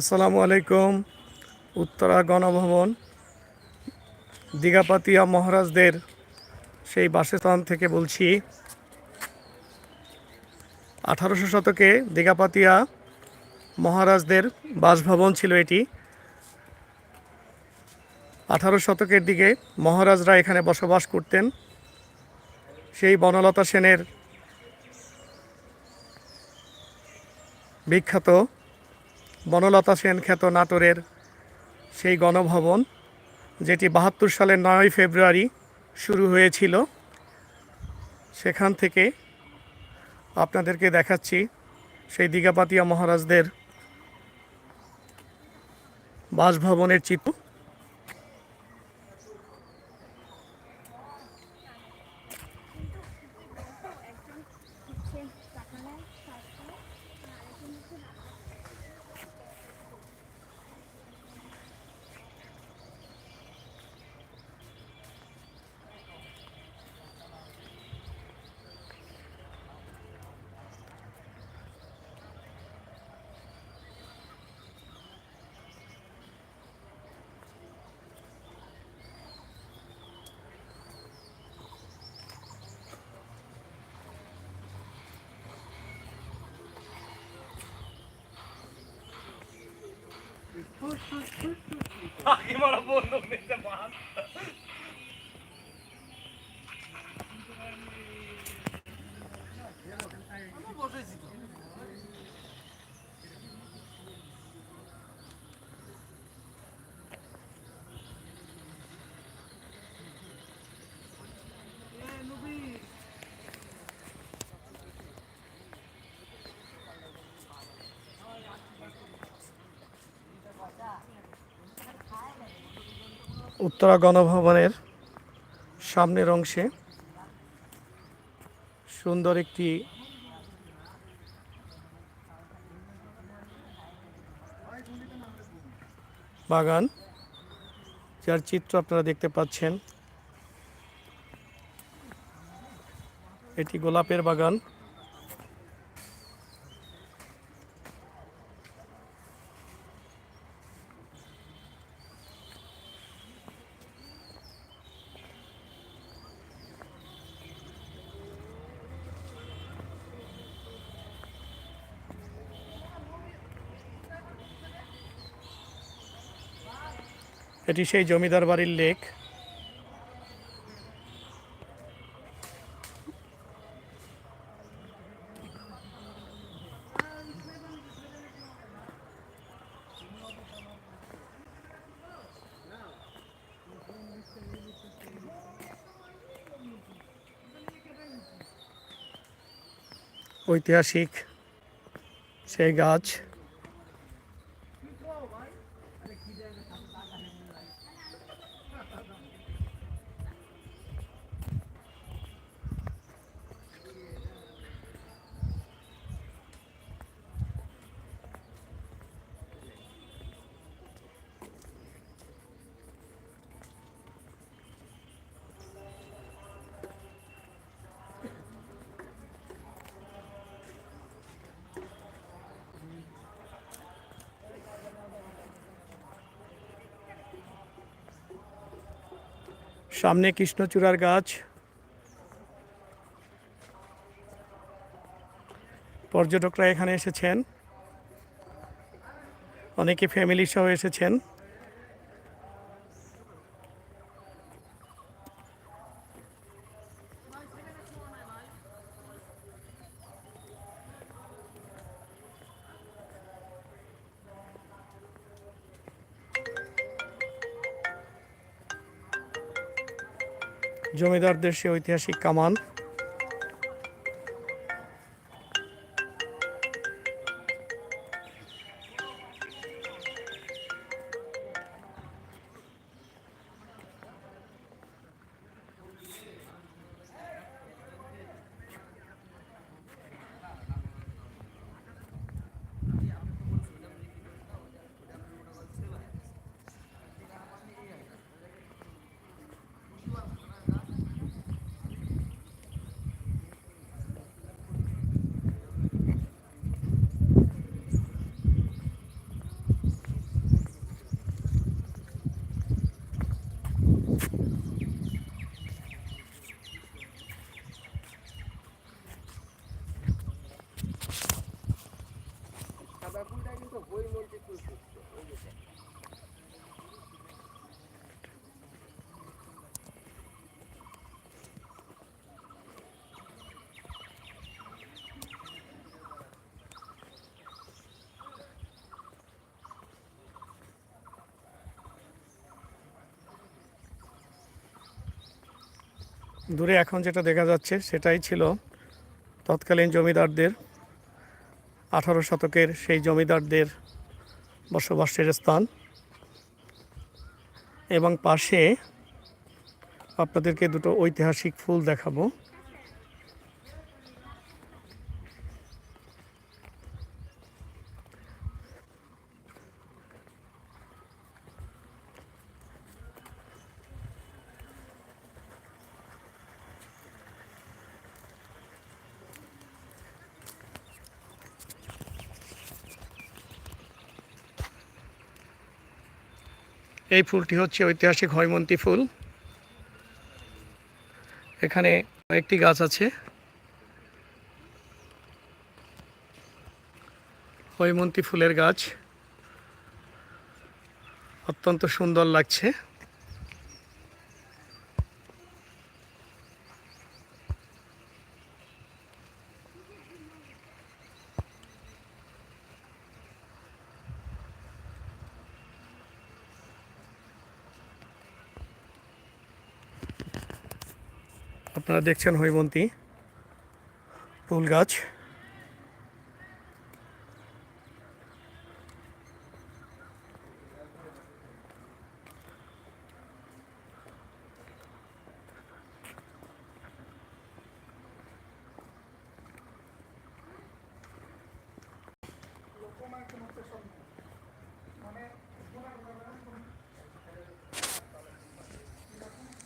আসসালামু আলাইকুম, উত্তরা গণভবন, দীঘাপাতিয়া মহারাজদের সেই বাসস্থান থেকে বলছি, আঠারোশো শতকে দীঘাপাতিয়া মহারাজদের বাসভবন ছিল এটি। আঠারো শতকের দিকে মহারাজরা এখানে বসবাস করতেন। সেই বনলতা সেনের বিখ্যাত বনলতা সেন খ্যাত নাটোরের সেই গণভবন, যেটি বাহাত্তর সালের নয় ফেব্রুয়ারি শুরু হয়েছিল। সেখান থেকে আপনাদেরকে দেখাচ্ছি সেই দিঘাপাতিয়া মহারাজদের বাসভবনের চিত্র। আগে মারা বন্দুক নিতে মান বসেছি উত্তরা গণভবনের সামনের অংশে সুন্দর একটি বাগান, যার চিত্র আপনারা দেখতে পাচ্ছেন। এটি গোলাপের বাগান। এটি সেই জমিদার বাড়ির লেক। ঐতিহাসিক সেই গাছ। সামনে কৃষ্ণচূড়ার গাছ। পর্যটকরা এখানে এসেছেন। অনেকে ফ্যামিলি সহ এসেছেন। জমিদারদের সে ঐতিহাসিক কামান দূরে এখন যেটা দেখা যাচ্ছে সেটাই ছিল তৎকালীন জমিদারদের আঠারো শতকের সেই জমিদারদের বসবাসের স্থান। এবং পাশে আপনাদেরকে দুটো ঐতিহাসিক ফুল দেখাবো। এই ফুলটি হচ্ছে ঐতিহাসিক হৈমন্তী ফুল। এখানে একটি গাছ আছে। হৈমন্তী ফুলের গাছ। অত্যন্ত সুন্দর লাগছে। আপনারা দেখছেন হৈমন্তী ফুল গাছ।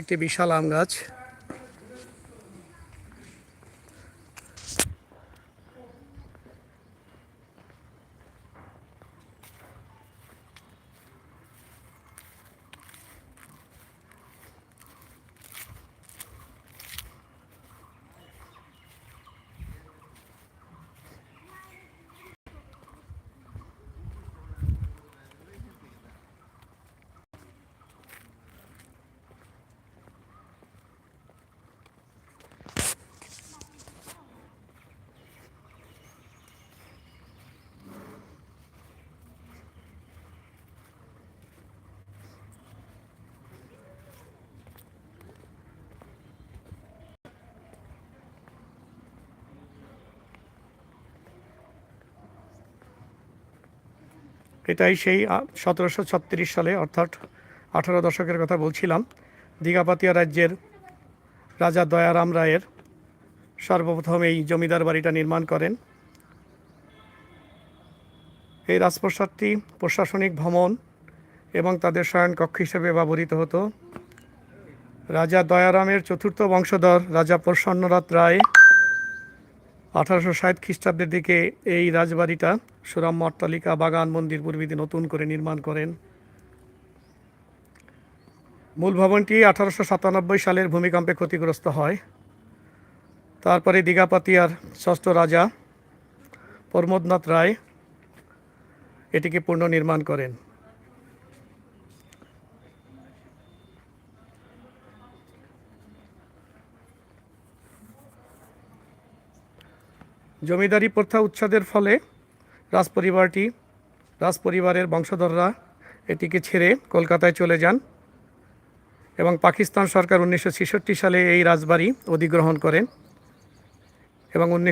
একটি বিশাল আম গাছ। এটাই সেই সতেরোশো ছত্রিশ সালে, অর্থাৎ আঠারো দশকের কথা বলছিলাম, দীঘাপাতিয়া রাজ্যের রাজা দয়ারাম রায়ের সর্বপ্রথম এই জমিদার বাড়িটা নির্মাণ করেন। এই রাজপ্রসাদটি প্রশাসনিক ভ্রমণ এবং তাদের শয়নকক্ষ হিসেবে ব্যবহৃত হতো। রাজা দয়ারামের চতুর্থ বংশধর রাজা প্রসন্ননাথ রায় আঠারোশো ষাট খ্রিস্টাব্দের দিকে এই রাজবাড়িটা সুরাম অট্টালিকা বাগান মন্দির পূর্বীতে নতুন করে নির্মাণ করেন। মূল ভবনটি আঠারোশো সাতানব্বই সালের ভূমিকম্পে ক্ষতিগ্রস্ত হয়। তারপরে দীঘাপাতিয়ার ষষ্ঠ রাজা প্রমোদনাথ রায় এটিকে পুনর্নির্মাণ করেন। জমিদারি প্রথা উচ্ছেদের ফলে রাজপরিবারটি, রাজপরিবারের বংশধররা এটিকে ছেড়ে কলকাতায় চলে যান এবং পাকিস্তান সরকার উনিশশো ছেষট্টি সালে এই রাজবাড়ি অধিগ্রহণ করেন এবং উনিশ